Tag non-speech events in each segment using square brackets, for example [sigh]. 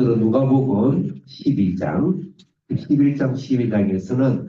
오늘은 누가복음 12장, 11장 12장에서는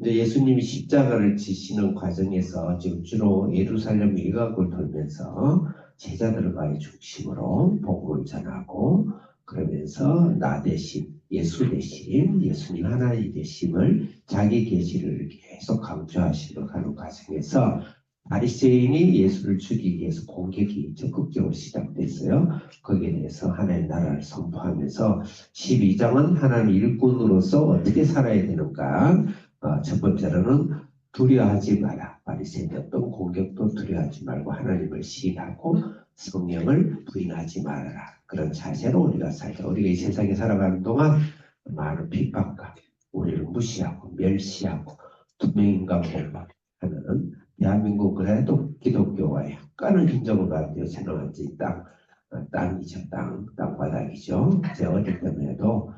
이제 예수님이 십자가를 지시는 과정에서 지금 주로 예루살렘 일각을 돌면서 제자들과의 중심으로 복음을 전하고 그러면서 나 대신 예수 대신 예수님 하나님 대심을 자기 계시를 계속 강조하시려 가는 과정에서 바리새인이 예수를 죽이기 위해서 공격이 적극적으로 시작됐어요. 거기에 대해서 하나님 나라를 선포하면서 12장은 하나님 일꾼으로서 어떻게 살아야 되는가 어, 첫 번째로는 두려워하지 마라. 바리새인 어떤 공격도 두려워하지 말고 하나님을 시인하고 성령을 부인하지 말아라. 그런 자세로 우리가 살자. 우리가 이 세상에 살아가는 동안 많은 핍박과 우리를 무시하고 멸시하고 투명인간 공박하는 대한민국 그래도 기독교와 약간은 인정을 받는 생각한지 땅, 어, 땅이죠. 땅, 땅바닥이죠. 제가 어릴 때에도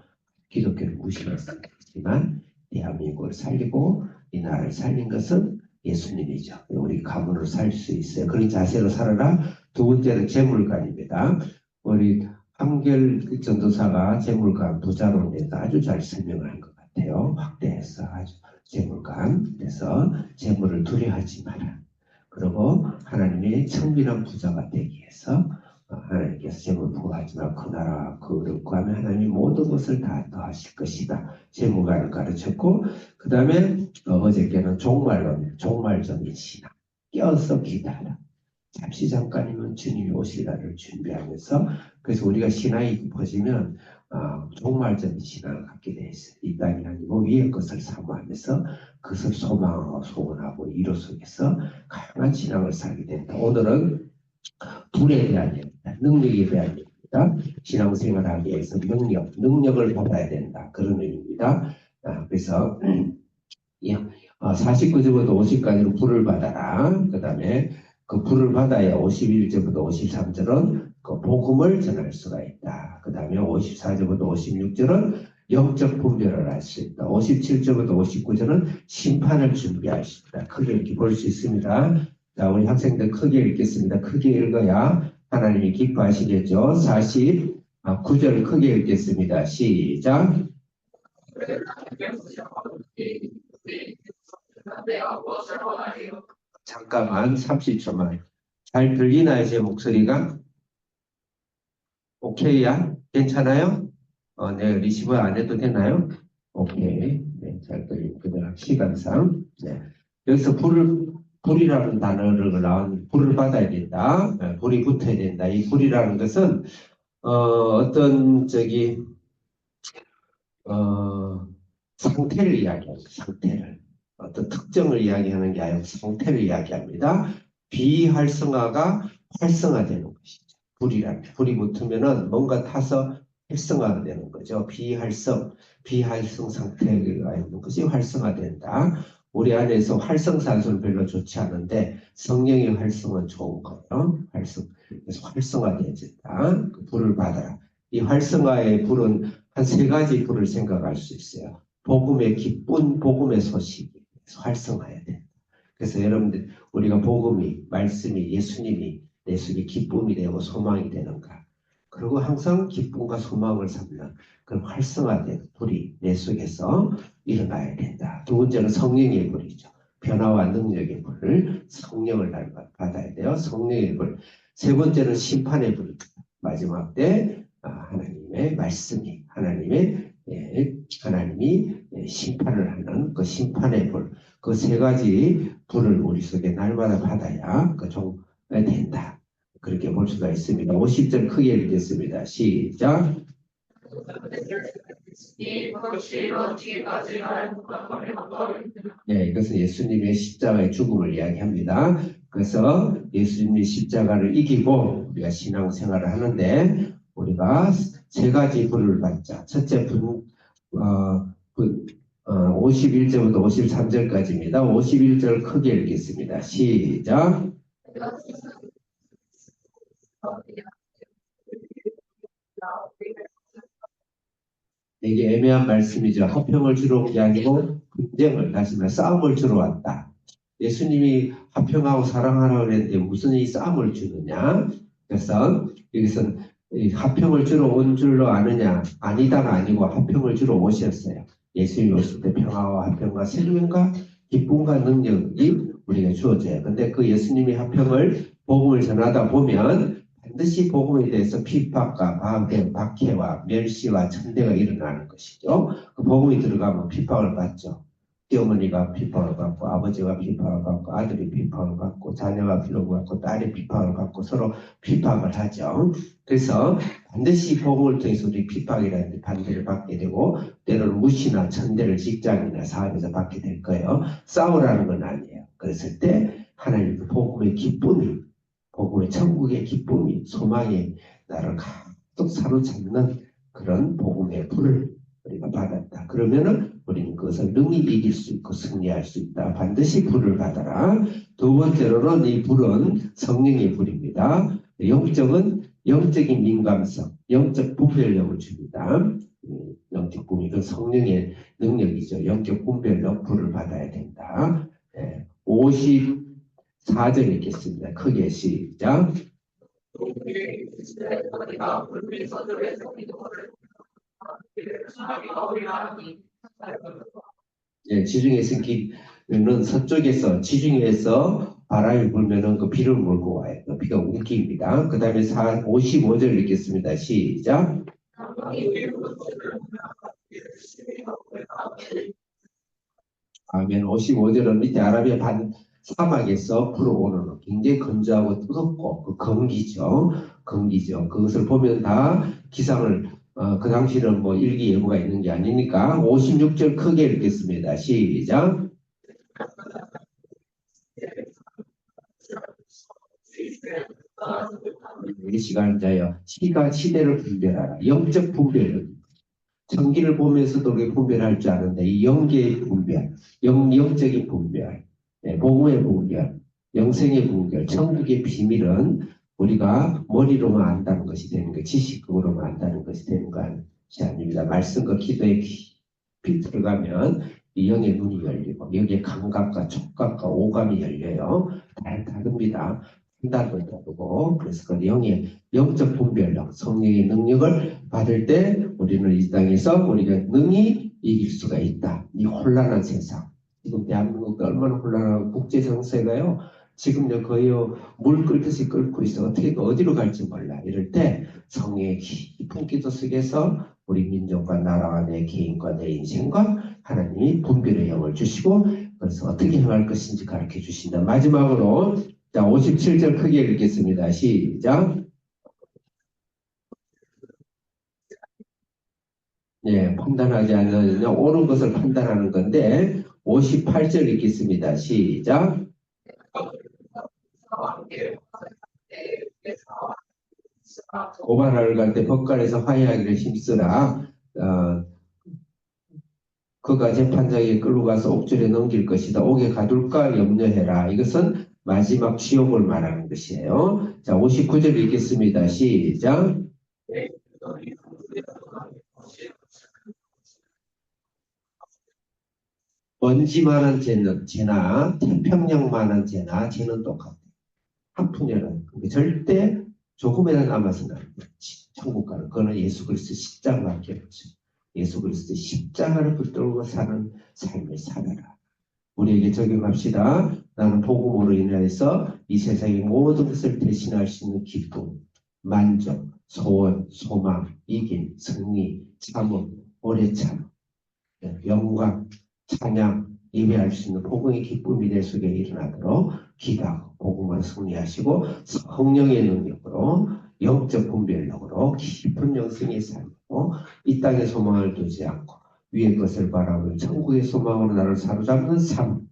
기독교를 무시했지만 대한민국을 살리고 이 나라를 살린 것은 예수님이죠. 우리 가문으로 살수 있어요. 그런 자세로 살아라. 두 번째는 재물관입니다. 우리 한결 전도사가 재물관 부자론에 대해서 아주 잘 설명을 한 것 같아요. 확대해서 아주 재물관. 그래서 재물을 두려워하지 마라. 그리고 하나님의 청밀한 부자가 되기 위해서 어, 하나님께서 재물 부하지 말고 그 나라 그를 구하면 하나님이 모든 것을 다 더하실 것이다. 재물관을 가르쳤고 그 다음에 어저께는 종말론, 종말적인 신앙 껴서 기다려. 잠시 잠깐이면 주님이 오시라를 준비하면서 그래서 우리가 신앙이 깊어지면 어, 종말적인 신앙을 갖게 돼 있어요. 이 땅이 아니고 위의 것을 사모하면서 그것을 소망하고 소원하고 이루 속에서 강한 신앙을 살게 된다. 오늘은 불에 대한 얘기입니다. 능력에 대한 얘기입니다. 신앙생활하기 위해서 능력, 능력을 받아야 된다. 그런 의미입니다. 아, 그래서 [clears throat] 예, 어, 49절부터 50까지로 불을 받아라. 그 다음에 그 불을 받아야 51절부터 53절은 그 복음을 전할 수가 있다. 그 다음에 54절부터 56절은 영적 분별을 할 수 있다. 57절부터 59절은 심판을 준비할 수 있다. 크게 이렇게 볼 수 있습니다. 자, 우리 학생들 크게 읽겠습니다. 크게 읽어야 하나님이 기뻐하시겠죠. 49절 크게 읽겠습니다. 시작. 잠깐만 30초만 잘 들리나요 제 목소리가? 오케이야? 괜찮아요? 어, 네 리시버 안 해도 되나요? 오케이 네, 잘 들리고요 시간상 네. 여기서 불을 불이라는 단어를 나온 불을 받아야 된다 네, 불이 붙어야 된다 이 불이라는 것은 어, 어떤 저기 어, 상태를 이야기합니다 상태를 어떤 특정을 이야기하는 게 아니라 상태를 이야기합니다. 비활성화가 활성화되는 것이죠. 불이란 불이 붙으면은 뭔가 타서 활성화가 되는 거죠. 비활성, 비활성 상태가 있는 것이 활성화된다. 우리 안에서 활성산소는 별로 좋지 않은데 성령의 활성은 좋은 거예요. 활성, 그래서 활성화되어진다. 그 불을 받아라. 이 활성화의 불은 한 세 가지 불을 생각할 수 있어요. 복음의 기쁜 복음의 소식이 활성화해야 돼. 그래서 여러분들 우리가 복음이 말씀이 예수님이 내 속에 기쁨이 되고 소망이 되는가. 그리고 항상 기쁨과 소망을 삼는 그런 활성화된 불이 내 속에서 일어나야 된다. 두 번째는 성령의 불이죠. 변화와 능력의 불을 성령을 받아야 돼요. 성령의 불. 세 번째는 심판의 불입니다. 마지막 때 아, 하나님의 말씀이 하나님의 예, 하나님이 예, 심판을 하는 그 심판의 불, 그 세 가지 불을 우리 속에 날마다 받아야 그 종 된다. 그렇게 볼 수가 있습니다. 50절 크게 읽겠습니다. 시작. 네, 이것은 예수님의 십자가의 죽음을 이야기합니다. 그래서 예수님이 십자가를 이기고 우리가 신앙생활을 하는데 우리가 세 가지 불을 받자. 첫째 분, 어, 분 어, 51절부터 53절까지입니다. 51절 크게 읽겠습니다. 시작. 이게 애매한 말씀이죠. 화평을 주러 온 게 아니고 분쟁을 다시 말해 싸움을 주러 왔다. 예수님이 화평하고 사랑하라고 했는데 무슨 이 싸움을 주느냐? 그래서 여기서 화평을 주러 온 줄로 아느냐? 아니다가 아니고 화평을 주러 오셨어요. 예수님이 오실 때 평화와 화평과 생명과 기쁨과 능력이 우리가 주어져요. 근데 그 예수님이 화평을 복음을 전하다 보면 반드시 복음에 대해서 핍박과 방해, 박해와 멸시와 천대가 일어나는 것이죠. 그 복음이 들어가면 핍박을 받죠. 시어머니가 핍박을 받고 아버지가 핍박을 받고 아들이 핍박을 받고 자녀가 비록을 받고 딸이 핍박을 받고 서로 핍박을 하죠. 그래서 반드시 복음을 통해서 우리 핍박이라는 반대를 받게 되고 때로는 무시나 천대를 직장이나 사업에서 받게 될 거예요. 싸우라는 건 아니에요. 그랬을 때 하나님 그 복음의 기쁨이 복음의 천국의 기쁨이 소망이 나를 가득 사로잡는 그런 복음의 불을 우리가 받았다. 그러면은 우리는 그것을 능히 이길 수 있고 승리할 수 있다. 반드시 불을 받아라. 두 번째로는 이 불은 성령의 불입니다. 영적은 영적인 민감성, 영적 분별력을 줍니다. 음, 영적 분별그 성령의 능력이죠. 영적 분별력 불을 받아야 된다. 예, 54절 읽겠습니다. 크게 시작. 예, 지중해에서 기는 서쪽에서 지중해에서 바람이 불면은 그 비를 몰고 와요. 그 비가 우기입니다. 그 다음에 55절 읽겠습니다. 시작. 아멘. 55절은 밑에 아라비아 반 사막에서 불어오는 굉장히 건조하고 뜨겁고 그 건기죠. 건기죠. 그것을 보면 다 기상을 어, 그 당시는 뭐 일기예보가 있는 게 아니니까 56절 크게 읽겠습니다. 시작. 이 시간자요. 시가 시대를 분별하라. 영적 분별. 천기를 보면서도 우리가 분별할 줄 아는데 이 영계의 분별, 영, 영적인 분별, 네, 복음의 분별, 영생의 분별, 천국의 비밀은 우리가 머리로만 안다는 것이 되는 거, 지식으로만 안다는 것이 되는 것이 아닙니다. 말씀과 기도에 깊이 들어가면 이 영의 눈이 열리고 여기에 감각과 촉각과 오감이 열려요. 다 다릅니다. 판단도 다르고 그래서 그 영의 영적 분별력, 성령의 능력을 받을 때 우리는 이 땅에서 우리가 능히 이길 수가 있다. 이 혼란한 세상. 지금 대한민국도 얼마나 혼란하고 국제 정세가요. 지금 거의 물 끓듯이 끓고 있어. 어떻게 어디로 갈지 몰라. 이럴 때 성령의 깊은 기도 속에서 우리 민족과 나라와 내 개인과 내 인생과 하나님이 분별의 영을 주시고 그래서 어떻게 행할 것인지 가르쳐 주신다. 마지막으로 자 57절 크게 읽겠습니다. 시작. 예, 판단하지 않는 옳은 것을 판단하는 건데 58절 읽겠습니다. 시작. 고발하러 갈 때 법관에서 화해하기를 힘쓰라. 어, 그가 재판장에 끌고 가서 옥절에 넘길 것이다. 옥에 가둘까 염려해라. 이것은 마지막 지옥을 말하는 것이에요. 자, 59절 읽겠습니다. 시작. 먼지만한 죄는 죄나 태평양만한 죄나 죄는 똑같아. 한 푼에는 근데 절대 조금이나 남아서는. 천국 가는 그거는 예수 그리스도 십자가밖에 없죠. 예수 그리스도 십자가를 붙들고 사는 삶을 살아라. 우리에게 적용합시다. 나는 복음으로 인하여서 이 세상의 모든 것을 대신할 수 있는 기쁨, 만족, 소원, 소망, 이김, 승리, 참음, 오래 참, 영광, 찬양, 예배할 수 있는 복음의 기쁨이 내 속에 일어나도록 기도하고 복음을 승리하시고 성령의 능력으로 영적 분별력으로 깊은 영생의 삶으로 이 땅의 소망을 두지 않고 위의 것을 바라보는 천국의 소망으로 나를 사로잡는 삶.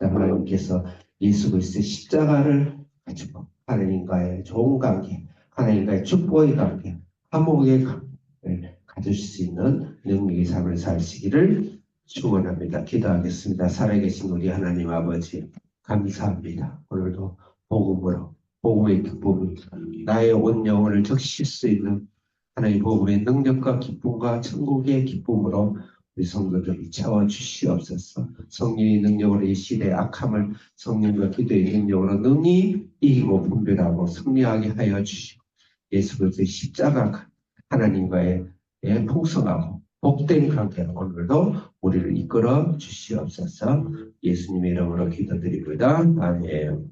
하나님께서 예수 그리스도의 십자가를 가지고 하나님과의 좋은 관계, 하나님과의 축복의 관계, 화목의 관계를 가질 수 있는 능력의 삶을 사시기를 축원합니다. 기도하겠습니다. 살아계신 우리 하나님 아버지 감사합니다. 오늘도 복음으로 복음의 기쁨이 나의 온 영혼을 적실 수 있는 하나님 복음의 능력과 기쁨과 천국의 기쁨으로 우리 성도들을 채워 주시옵소서. 성령의 능력으로 이 시대의 악함을 성령과 기도의 능력으로 능히 이기고 분별하고 승리하게 하여 주시고 예수 그리스도의 십자가 하나님과의 예, 풍성하고 복된 관계로 오늘도 우리를 이끌어 주시옵소서 예수님의 이름으로 기도드립니다. 아멘.